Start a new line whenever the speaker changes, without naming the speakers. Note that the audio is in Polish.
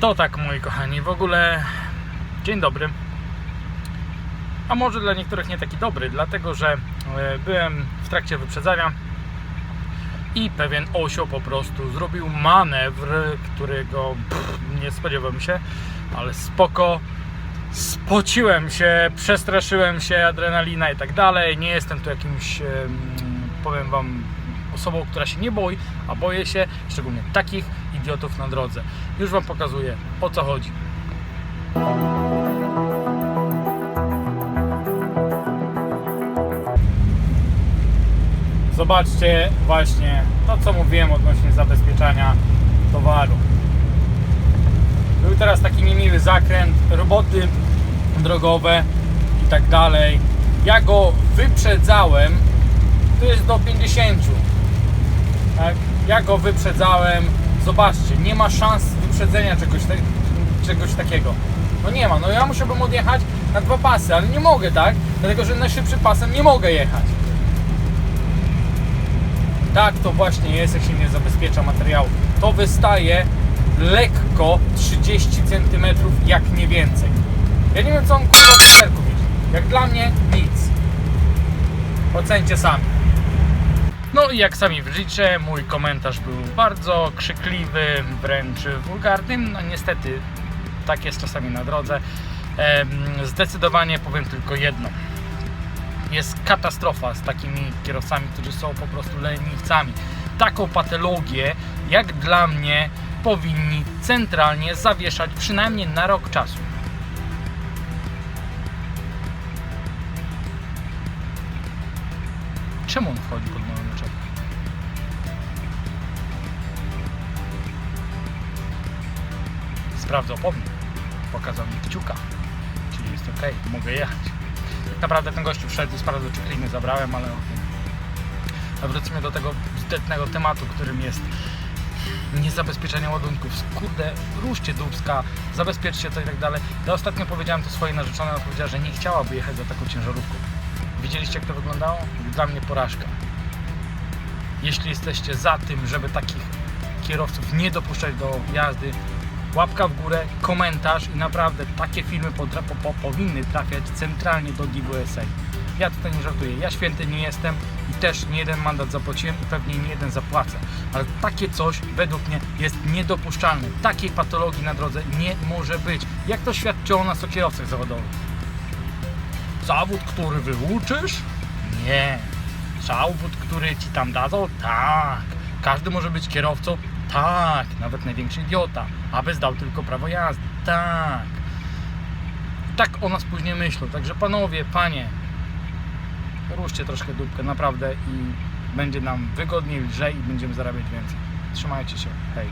To tak, moi kochani, w ogóle dzień dobry. A może dla niektórych nie taki dobry, dlatego że e, byłem w trakcie wyprzedzania i pewien osioł po prostu zrobił manewr, którego pff, nie spodziewałem się, ale spoko. Spociłem się, przestraszyłem się, adrenalina i tak dalej. Nie jestem tu jakimś, em, powiem Wam, osobą, która się nie boi, a boję się szczególnie takich idiotów na drodze. Już Wam pokazuję o co chodzi. Zobaczcie właśnie to, co mówiłem odnośnie zabezpieczania towaru. Był teraz taki niemiły zakręt, roboty drogowe i tak dalej. Ja go wyprzedzałem, to jest do 50. Tak? Ja go wyprzedzałem. Zobaczcie, nie ma szans wyprzedzenia czegoś, te, czegoś takiego. No nie ma, no ja musiałbym odjechać na dwa pasy, ale nie mogę, tak? Dlatego, że najszybszym pasem nie mogę jechać. Tak to właśnie jest, jak się nie zabezpiecza materiału. To wystaje lekko 30 cm, jak nie więcej. Ja nie wiem, co on kurwa w. Jak dla mnie nic. Ocencie sami. No i jak sami widzicie, mój komentarz był bardzo krzykliwy, wręcz wulgarny. No niestety, tak jest czasami na drodze. Zdecydowanie powiem tylko jedno jest katastrofa z takimi kierowcami, którzy są po prostu leniwcami. Taką patologię, jak dla mnie, powinni centralnie zawieszać przynajmniej na rok czasu. Czemu on wchodzi pod moją naczepę? Sprawdzał po. Pokazał mi kciuka. Czyli jest ok, mogę jechać. Tak naprawdę ten gościu wszedł i sprawdzał, czy kliny zabrałem, ale okej. A Wrócimy do tego zdetnego tematu, którym jest niezabezpieczenie ładunków. Kurde, ruszcie dubska, zabezpieczcie to i tak dalej. Ja ostatnio powiedziałem to swojej narzeczonej, ona powiedziała, że nie chciałaby jechać za taką ciężarówką. Widzieliście jak to wyglądało? Dla mnie porażka. Jeśli jesteście za tym, żeby takich kierowców nie dopuszczać do jazdy, łapka w górę, komentarz i naprawdę takie filmy po, po, powinny trafiać centralnie do GWSA. Ja tutaj nie żartuję, ja święty nie jestem i też nie jeden mandat zapłaciłem i pewnie nie jeden zapłacę. Ale takie coś według mnie jest niedopuszczalne. Takiej patologii na drodze nie może być. Jak to świadczy o nas o kierowcach zawodowych? Zawód, który wyuczysz? Nie. Zawód, który ci tam dadzą? Tak. Każdy może być kierowcą? Tak. Nawet największy idiota. Aby zdał tylko prawo jazdy? Tak. Tak o nas później myślą. Także panowie, panie, ruszcie troszkę dupkę, naprawdę i będzie nam wygodniej, lżej i będziemy zarabiać więcej. Trzymajcie się. Hej.